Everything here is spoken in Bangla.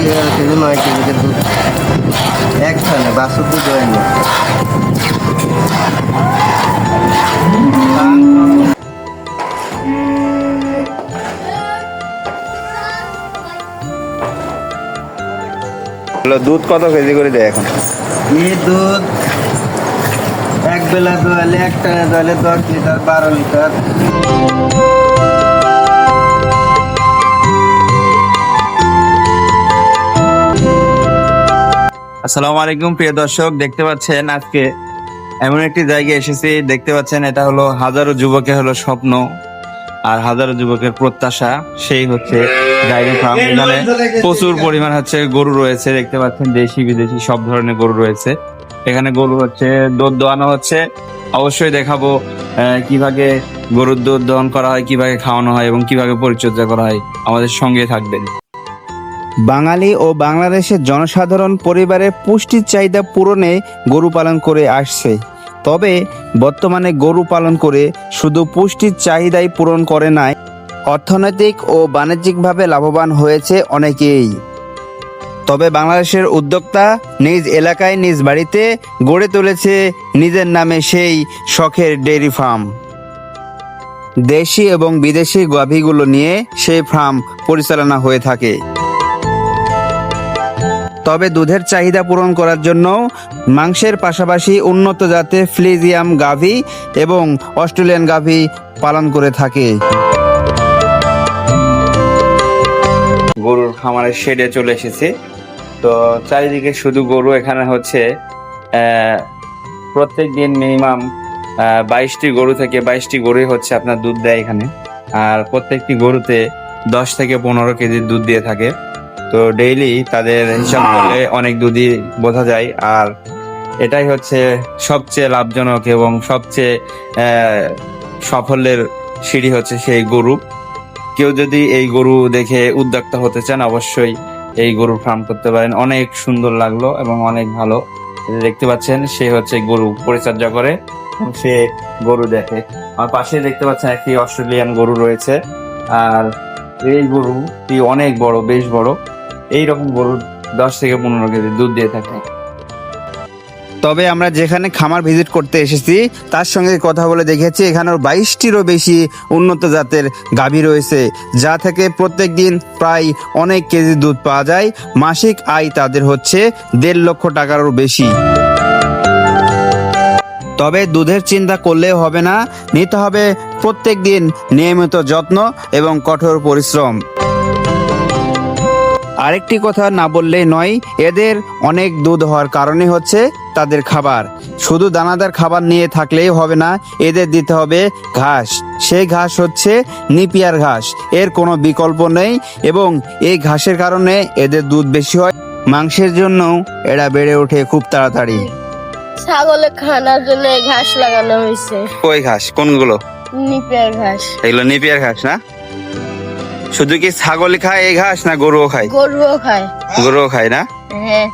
এগারো কেজি নয় কেজি দুধ একখানে বাসুর দুধ দুধ কত কেজি করে দেয় এখন? এই দুধ এক বেলা দোয়ালে এক টানে দোয়ালে দশ লিটার বারো লিটার। আসসালামু আলাইকুম প্রিয় দর্শক। দেখতে পাচ্ছেন আজকে এমন একটি জায়গায় এসেছি। দেখতে পাচ্ছেন এটা হলো হাজারো যুবকের হলো স্বপ্ন। আর হাজারো যুবকের প্রত্যাশা সেই হচ্ছে ডায়েরি ফার্ম। এখানে প্রচুর পরিমাণ হচ্ছে গরু রয়েছে। দেখতে পাচ্ছেন দেশি বিদেশি সব ধরনের গরু রয়েছে। এখানে গরু হচ্ছে দুধ দোয়ানো হচ্ছে। অবশ্যই দেখাবো আহ, কীভাবে গরুর দুধ দহন করা হয় কীভাবে খাওয়ানো হয় এবং কীভাবে পরিচর্যা করা হয়। আমাদের সঙ্গে থাকবেন। বাঙালি ও বাংলাদেশের জনসাধারণ পরিবারের পুষ্টির চাহিদা পূরণে গরু পালন করে আসছে। তবে বর্তমানে গরু পালন করে শুধু পুষ্টির চাহিদাই পূরণ করে নাই, অর্থনৈতিক ও বাণিজ্যিকভাবে লাভবান হয়েছে অনেকেই। তবে বাংলাদেশের উদ্যোক্তা নিজ এলাকায় নিজ বাড়িতে গড়ে তুলেছে নিজের নামে সেই শখের ডেয়ারি ফার্ম। দেশি এবং বিদেশি গাভীগুলো নিয়ে সেই ফার্ম পরিচালনা হয়ে থাকে। তবে দুধের চাহিদা পূরণ করার জন্য মাংসের পাশাপাশি উন্নত জাতের ফ্লিজিয়াম গাভী এবং অস্ট্রেলিয়ান গাভী পালন করে থাকে। গরুর খামারের শেডে চলে এসেছে। তো চারিদিকে শুধু গরু, এখানে হচ্ছে প্রত্যেক দিন মিনিমাম বাইশটি গরু থেকে বাইশটি গরুই হচ্ছে আপনার দুধ দেয় এখানে। আর প্রত্যেকটি গরুতে দশ থেকে পনেরো কেজি দুধ দিয়ে থাকে। তো ডেইলি তাদের হিসাব করলে অনেক দুধই বোঝা যায়। আর এটাই হচ্ছে সবচেয়ে লাভজনক এবং সবচেয়ে আহ, সাফল্যের সিঁড়ি হচ্ছে সেই গরু। কেউ যদি এই গরু দেখে উদ্যোক্তা হতে চান অবশ্যই এই গরুর ফার্ম করতে পারেন। অনেক সুন্দর লাগল এবং অনেক ভালো। দেখতে পাচ্ছেন সে হচ্ছে গরু পরিচর্যা করে সে গরু দেখে। আমার পাশে দেখতে পাচ্ছেন একটি অস্ট্রেলিয়ান গরু রয়েছে। আর এই গরুটি অনেক বড় বেশ বড়। এই রকম গরু দশ থেকে পনেরো কেজি দুধ দিয়ে থাকে। তবে আমরা যেখানে খামার ভিজিট করতে এসেছি, তার সঙ্গে কথা বলে দেখেছি, এখানে বাইশটিরও বেশি উন্নত জাতের গাভী রয়েছে, যা থেকে প্রত্যেক দিন প্রায় অনেক কেজি দুধ পাওয়া যায়। মাসিক আয় তাদের হচ্ছে দেড় লক্ষ টাকারও বেশি। তবে দুধের চিন্তা করলেও হবে না, নিতে হবে প্রত্যেক দিন নিয়মিত যত্ন এবং কঠোর পরিশ্রম। আরেকটি কথা না বললেই নয় এদের অনেক দুধ হওয়ার কারণে হচ্ছে তাদের খাবার। শুধু দানাদার খাবার নিয়ে থাকলেই হবে না এদের দিতে হবে ঘাস। সেই ঘাস হচ্ছে নিপিয়ার ঘাস। এর কোনো বিকল্প নেই এবং এই ঘাসের কারণে এদের দুধ বেশি হয়। মাংসের জন্য এরা বেড়ে ওঠে খুব তাড়াতাড়ি। ছাগলে খানার জন্য ঘাস লাগানো হয়েছে। ওই ঘাস? কোনগুলো? নিপের ঘাস। এগুলো নিপিয়ার ঘাস না? শুধু কি ছাগল খায় এই ঘাস না গরুও খায়? গরুও খায়। গরুও খায় না? হ্যাঁ।